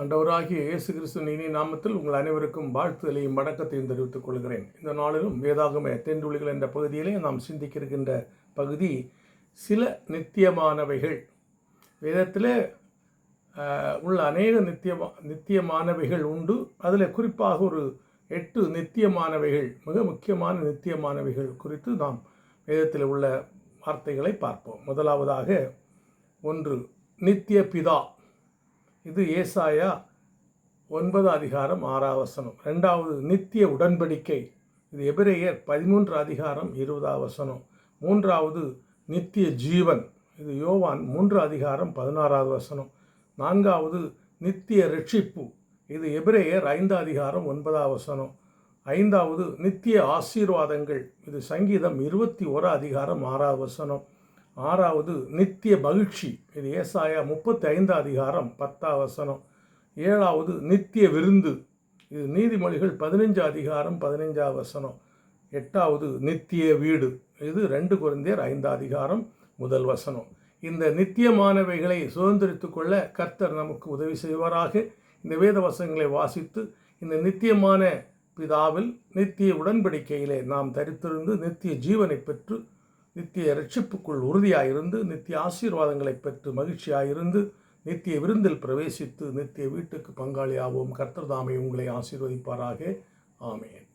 ஆண்டவராகிய இயேசு கிறிஸ்துவின் இனி நாமத்தில் உங்கள் அனைவருக்கும் வாழ்த்துதலையும் வணக்கத்தையும் தெரிவித்துக் கொள்கிறேன். இந்த நாளிலும் வேதாகம தென்றுளிகள் என்ற பகுதியிலே நாம் சிந்திக்க இருக்கின்ற பகுதி சில நித்தியமானவைகள். வேதத்தில் உள்ள அநேக நித்தியமா நித்தியமானவைகள் உண்டு. அதில் குறிப்பாக ஒரு எட்டு நித்தியமானவைகள் மிக முக்கியமான நித்தியமானவைகள் குறித்து நாம் வேதத்தில் உள்ள வார்த்தைகளை பார்ப்போம். முதலாவதாக ஒன்று நித்திய பிதா. இது ஏசாயா ஒன்பது அதிகாரம் ஆறாம் வசனம். ரெண்டாவது நித்திய உடன்படிக்கை. இது எபிரேயர் பதிமூன்று அதிகாரம் இருபதாம் வசனம். மூன்றாவது நித்திய ஜீவன். இது யோவான் மூன்று அதிகாரம் பதினாறாவது வசனம். நான்காவது நித்திய ரட்சிப்பு. இது எபிரேயர் ஐந்து அதிகாரம் ஒன்பதாம் வசனம். ஐந்தாவது நித்திய ஆசீர்வாதங்கள். இது சங்கீதம் இருபத்தி ஓரா அதிகாரம் ஆறாவது வசனம். ஆறாவது நித்திய மகிழ்ச்சி. இது ஏசாயா முப்பத்தி ஐந்து அதிகாரம் பத்தாம் வசனம். ஏழாவது நித்திய விருந்து. இது நீதிமொழிகள் பதினஞ்சு அதிகாரம் பதினஞ்சாம் வசனம். எட்டாவது நித்திய வீடு. இது ரெண்டு குழந்தையர் ஐந்து அதிகாரம் முதல் வசனம். இந்த நித்தியமானவைகளை சுதந்திரித்து கொள்ள கர்த்தர் நமக்கு உதவி செய்வாராக. இந்த வேத வசனங்களை வாசித்து இந்த நித்தியமான பிதாவில் நித்திய உடன்படிக்கையிலே நாம் தரித்திருந்து நித்திய ஜீவனை பெற்று நித்திய ரட்சிப்புக்குள் உறுதியாயிருந்து நித்திய ஆசீர்வாதங்களை பெற்று மகிழ்ச்சியாயிருந்து நித்திய விருந்தில் பிரவேசித்து நித்திய வீட்டுக்கு பங்காளியாகவும் கர்த்தர் தாமே உங்களை ஆசீர்வதிப்பாராக. ஆமேன்.